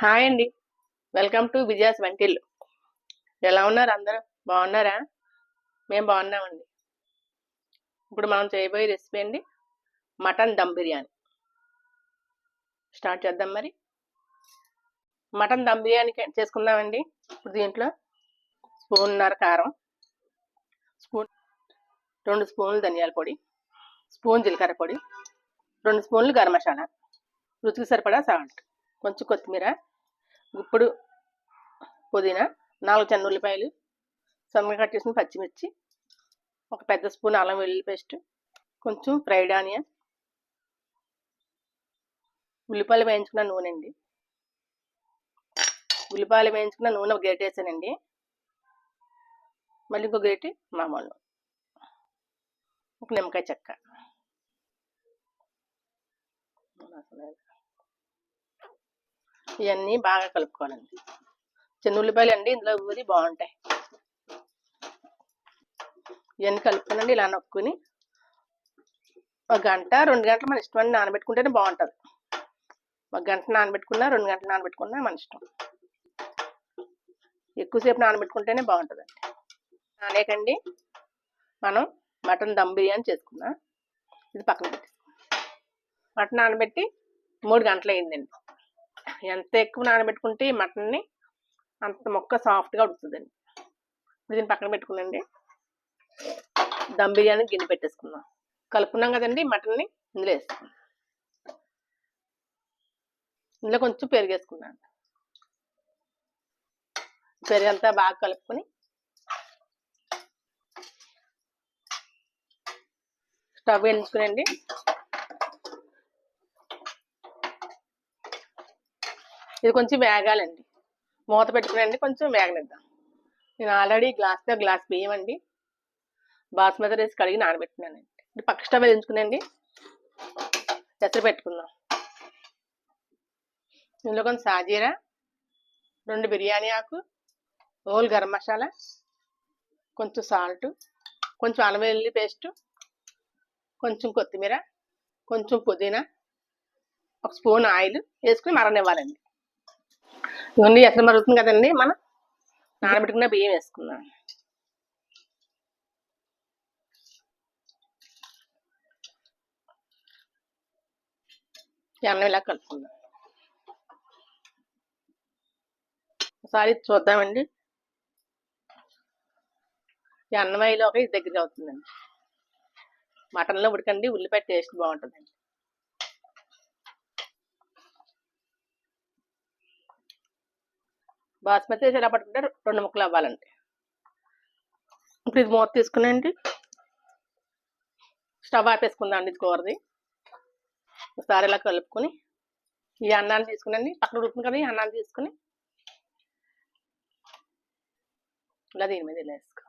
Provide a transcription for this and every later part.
Hi అండి. Welcome to Vijaya's వంటిల్లు. ఎలా ఉన్నారు అందరూ? బాగున్నారా? మేము బాగున్నామండి. ఇప్పుడు మనం చేయబోయే రెసిపీ అండి మటన్ దమ్ బిర్యానీ. స్టార్ట్ చేద్దాం మరి. మటన్ దమ్ బిర్యానీ చేసుకుందామండి. ఇప్పుడు దీంట్లో స్పూన్నర కారం స్పూన్ రెండు స్పూన్లు ధనియాల పొడి స్పూన్ జీలకర్ర పొడి రెండు స్పూన్లు గరం మసాలా రుచికి సరిపడా సాల్ట్ కొంచెం కొత్తిమీర గుప్పుడు పుదీనా నాలుగు చిన్న ఉల్లిపాయలు సన్నగా కట్ చేసిన పచ్చిమిర్చి ఒక పెద్ద స్పూన్ అల్లం వెల్లుల్లి పేస్ట్ కొంచెం ఫ్రైడ్ ఆనియన్ ఉల్లిపాయలు వేయించుకున్న నూనె అండి. ఉల్లిపాయలు వేయించుకున్న నూనె ఒక గ్రేట్ వేసానండి. మళ్ళీ ఇంకో గ్రేట్ మామూలు ఒక నిమ్మకాయ చెక్క. ఇవన్నీ బాగా కలుపుకోవాలండి. చిన్న ఉల్లిపాయలు అండి ఇందులో ఊరి బాగుంటాయి. ఇవన్నీ కలుపుకోనండి ఇలా నొక్కుని ఒక గంట రెండు గంటలు మన ఇష్టం అండి నానబెట్టుకుంటేనే బాగుంటుంది. ఒక గంట నానబెట్టుకున్నా రెండు గంటలు నానబెట్టుకున్నా మన ఇష్టం. ఎక్కువసేపు నానబెట్టుకుంటేనే బాగుంటుందండి. నానేకండి మనం మటన్ దమ్ బిర్యానీ చేసుకున్నా ఇది పక్కన పెట్టి మటన్ నానబెట్టి మూడు గంటలు అయిందండి. ఎంత ఎక్కువ నానబెట్టుకుంటే ఈ మటన్ని అంత మొక్క సాఫ్ట్గా ఉడుతుందండి ఇప్పుడు దీన్ని పక్కన పెట్టుకునండి దమ్ బిర్యానీ గిన్నె పెట్టేసుకుందాం. కలుపుకున్నాం కదండి మటన్ని ఇందులో వేసుకుందాం. ఇందులో కొంచెం పెరిగేసుకున్నాను వేసుకున్నాను బాగా కలుపుకొని స్టవ్ ఎంచుకునండి ఇది కొంచెం వేగాలండి. మూత పెట్టుకునండి కొంచెం వేగనిద్దాం. నేను ఆల్రెడీ గ్లాస్తో గ్లాస్ బియ్యం అండి బాస్మతి రైస్ కడిగి నానబెట్టినానండి ఇది పక్క స్టవ్ వేయించుకునండి ఎసరు పెట్టుకుందాం. ఇందులో కొంచెం సాజీరా రెండు బిర్యానీ ఆకు హోల్ గరం మసాలా కొంచెం సాల్ట్ కొంచెం అల్లం వెల్లుల్లి పేస్ట్ కొంచెం కొత్తిమీర కొంచెం పుదీనా ఒక స్పూన్ ఆయిల్ వేసుకుని మరనివ్వాలండి. ఇవన్నీ ఎక్కడ మరుగుతుంది కదండి మనం? నానబెట్టుకున్న బియ్యం వేసుకుందాం. అన్నం ఇలా కలుపుకుందాం. ఒకసారి చూద్దామండి. ఈ ఒక ఇది దగ్గర అవుతుందండి. మటన్లో ఉడకండి ఉల్లిపాయ టేస్ట్ బాగుంటుందండి. బాస్మతి రైస్ ఎలా పట్టుకుంటే రెండు ముక్కలు అవ్వాలండి. ఇప్పుడు ఇది మూత తీసుకునండి స్టవ్ ఆపేసుకుందాం అండి ఇది కూరది. ఒకసారి ఇలా కలుపుకొని ఈ అన్నాన్ని తీసుకునండి పక్కన ఉడుకుతుంది కదా ఈ అన్నాన్ని తీసుకుని ఇలా దీని మీద ఇలా వేసుకో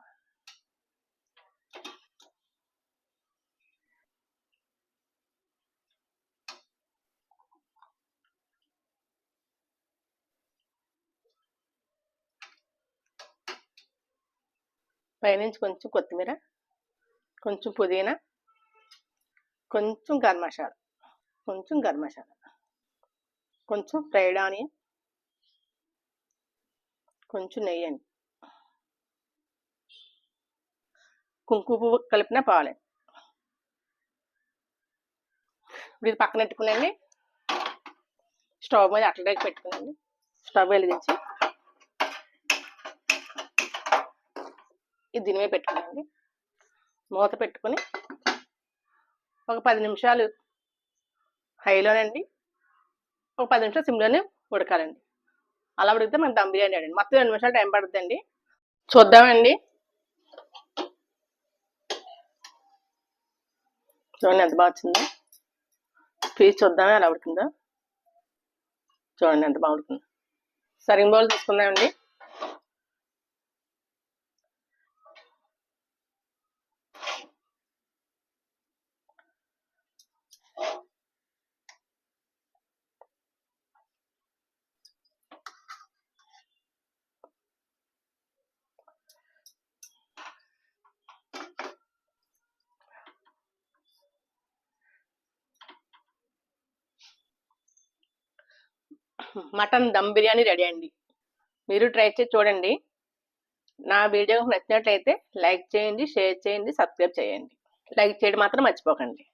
పైనుంచి కొంచెం కొత్తిమీర కొంచెం పుదీనా కొంచెం గరం మసాలా కొంచెం గరం మసాలా కొంచెం ఫ్రైడ్ ఆనియన్ కొంచెం నెయ్యి అండి. కుంకుమ పువ్వు కలిపిన పాలే. ఇప్పుడు ఇది పక్కన పెట్టుకున్నాండి స్టవ్ మీద అట్లడానికి పెట్టుకున్నాండి స్టవ్ వెలిగించి ఇది దీని మీద మూత పెట్టుకొని ఒక పది నిమిషాలు హైలోనండి. ఒక పది నిమిషాలు సిమ్లోనే ఉడకాలండి. అలా ఉడికితే మనకు దమ్ బిర్యానీ అండి మొత్తం రెండు నిమిషాలు టైం పడుతుందండి. చూద్దామండి. చూడండి ఎంత బాగా వచ్చిందో. పీస్ చూద్దామే అలా ఉడికిందో. చూడండి ఎంత బాగా సరింగ్ బౌల్ తీసుకుందామండి. మటన్ దమ్ బిర్యానీ రెడీ అండి. మీరు ట్రై చేసి చూడండి. నా వీడియో నచ్చినట్లయితే లైక్ చేయండి షేర్ చేయండి సబ్స్క్రైబ్ చేయండి. లైక్ చేయడం మాత్రం మర్చిపోకండి.